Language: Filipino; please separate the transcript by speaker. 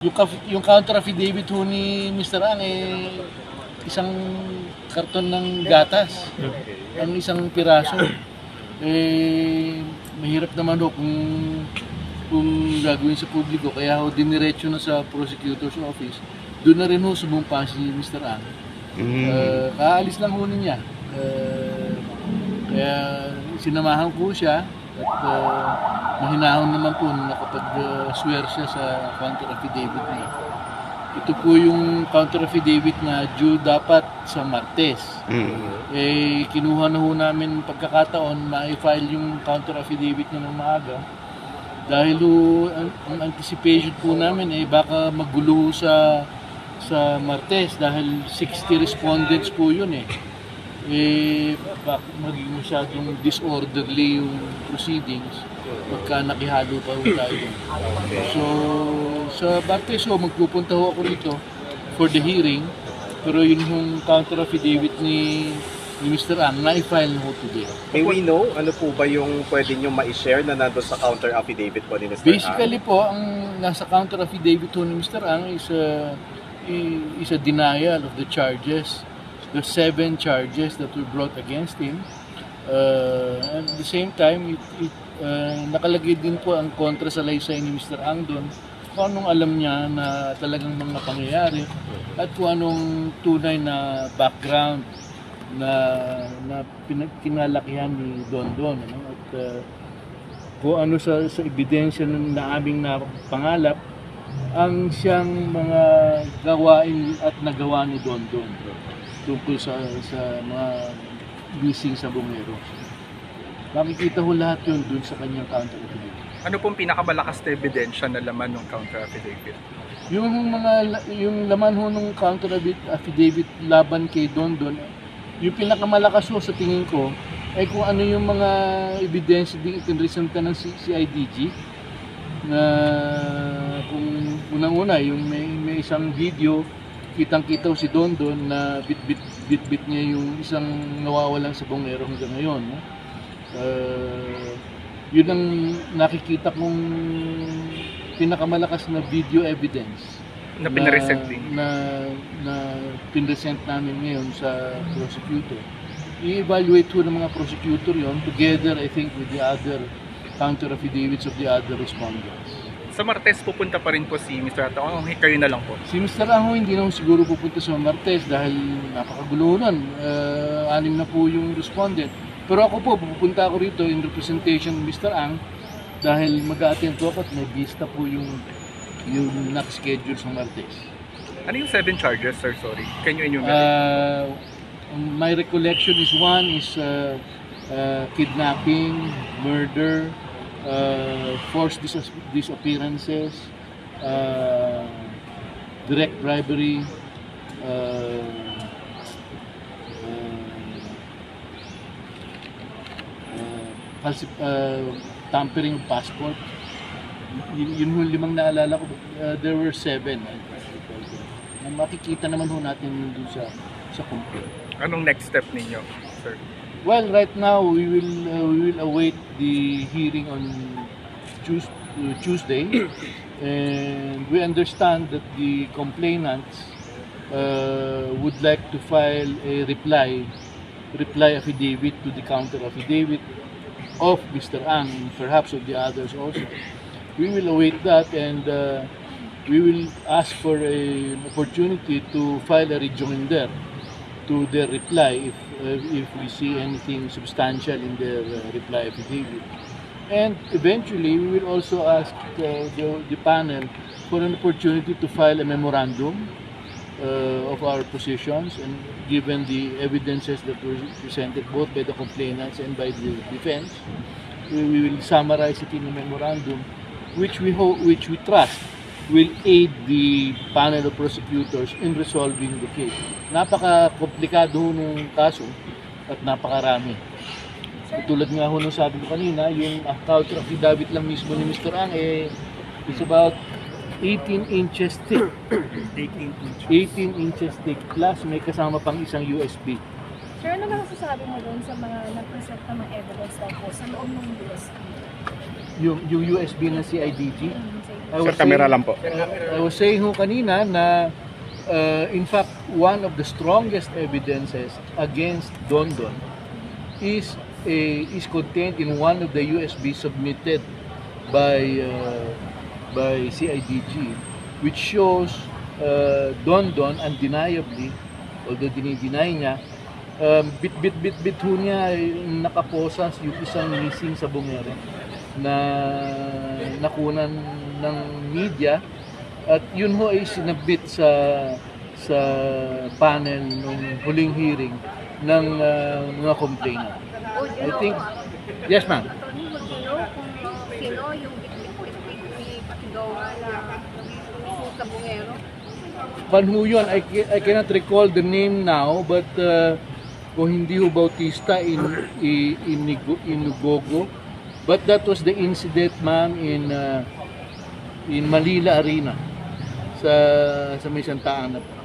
Speaker 1: Yung, yung counter affidavit ho ni Mr. Ang eh, isang karton ng gatas. Ang isang piraso. Eh, mahirap naman ho kung, kung gagawin sa publiko. Kaya ho diniretso na sa prosecutor's office. Doon na rin ho sumumpa si Mr. Ang. Uh, kaalis lang ho niya. Uh, kaya sinamahan ko siya at uh, mahinahon naman po na nakapag-swear siya sa counter affidavit niya. Ito po yung counter affidavit na due dapat sa Martes. Eh, kinuha na ho namin pagkakataon na i-file yung counter affidavit na ng maaga. Dahil ho, ang, ang anticipation po namin eh baka magulo sa sa Martes dahil 60 respondents po yun eh. Eh, baka maging masyadong disorderly yung proceedings pagka nakihalo pa ho tayo. So, sa Martes ho, magpupunta ho ako rito for the hearing pero yun yung counter affidavit ni, ni Mr. Ang na-file na ho today.
Speaker 2: May we know, ano po ba yung pwede nyo ma-share na nandun sa counter affidavit po ni Mr.
Speaker 1: Basically po, ang nasa counter affidavit ho ni Mr. Ang is a, is a denial of the charges, the seven charges that were brought against him. Uh, at the same time, it, it, uh, nakalagay din po ang kontra sa laysay ni Mr. Ang doon kung anong alam niya na talagang mga pangyayari at kung anong tunay na background na na kinalakihan ni Don Don ano? at uh, kung ano sa, sa ebidensya na aming napangalap ang siyang mga gawain at nagawa ni Don Don tungkol sa, sa mga missing sa bumero. Makikita ho lahat yun dun sa kanyang counter affidavit.
Speaker 3: Ano pong pinakamalakas na ebidensya na laman ng counter affidavit?
Speaker 1: Yung mga yung laman ho ng counter affidavit- laban kay Don Don, yung pinakamalakas ho sa tingin ko ay kung ano yung mga ebidensya din itinresenta ng CIDG na kung unang-una yung may, may isang video kitang-kita si Don Don na bit-bit bit-bit niya yung isang nawawalang sa bongero hanggang ngayon. No? Uh, yun ang nakikita kong pinakamalakas na video evidence
Speaker 3: Na pinaresent din?
Speaker 1: na, na pinresent namin ngayon sa prosecutor. I-evaluate ho ng mga prosecutor yon together I think with the other counter affidavits of the other respondents.
Speaker 3: Sa Martes pupunta pa rin po si Mr. Ataw. Oh, kayo na lang po.
Speaker 1: Si Mr. Ango hindi naman siguro pupunta sa Martes dahil napakagulo nun. Uh, anim na po yung respondent. Pero ako po, pupunta ako rito in representation ng Mr. Ang dahil mag-attend po ako at may vista po yung yung nakaschedule sa Martes.
Speaker 3: Ano yung seven charges, sir? Sorry. Can you enumerate?
Speaker 1: Uh, my recollection is one is uh, uh, kidnapping, murder, uh, forced dis- disappearances, uh, direct bribery, uh, uh, falsi- uh, tampering of passport. Y- yun yung limang naalala ko. Uh, there were seven. I, makikita naman ho natin dun sa sa complaint.
Speaker 3: Anong next step ninyo, sir?
Speaker 1: Well, right now we will uh, we will await the hearing on Tues- uh, Tuesday, and we understand that the complainants uh, would like to file a reply reply affidavit to the counter affidavit of Mr. Ang, perhaps of the others also. We will await that and uh, we will ask for a, an opportunity to file a rejoinder to their reply if uh, if we see anything substantial in their uh, reply affidavit. And eventually, we will also ask uh, the, the panel for an opportunity to file a memorandum uh, of our positions and given the evidences that were presented both by the complainants and by the defense, we, we will summarize it in a memorandum which we hope, which we trust will aid the panel of prosecutors in resolving the case. Napaka-komplikado nung kaso at napakarami. Tulad nga ho nung sabi ko kanina, yung counter affidavit lang mismo ni Mr. Ang eh, is about 18 inches thick.
Speaker 3: 18 inches.
Speaker 1: 18 inches thick plus may kasama pang isang USB.
Speaker 4: Sir, ano ba masasabi mo doon sa mga nag-present na mga evidence daw po sa loob ng USB?
Speaker 1: Yung, yung USB ng CIDG. I
Speaker 2: Sir,
Speaker 1: was
Speaker 2: camera
Speaker 1: saying-
Speaker 2: lang po.
Speaker 1: I was saying ho kanina na uh, in fact one of the strongest evidences against Dondon is a, is contained in one of the USB submitted by uh, by CIDG which shows uh, Dondon undeniably although dinideny niya um, bit bit bit bit ho niya ay nakaposas yung isang missing sa bungero na nakunan ng media at yun ho ay sinabit sa sa panel nung huling hearing ng uh, mga complainant. I think yes ma'am.
Speaker 4: Sino yung Pakigawa na sa bungero?
Speaker 1: Pan ho yun, I, I cannot recall the name now but uh, kung hindi ho Bautista in in, in, Nigo- in Lugogo but that was the incident ma'am in uh, in Manila Arena sa sa may Santa Ana po.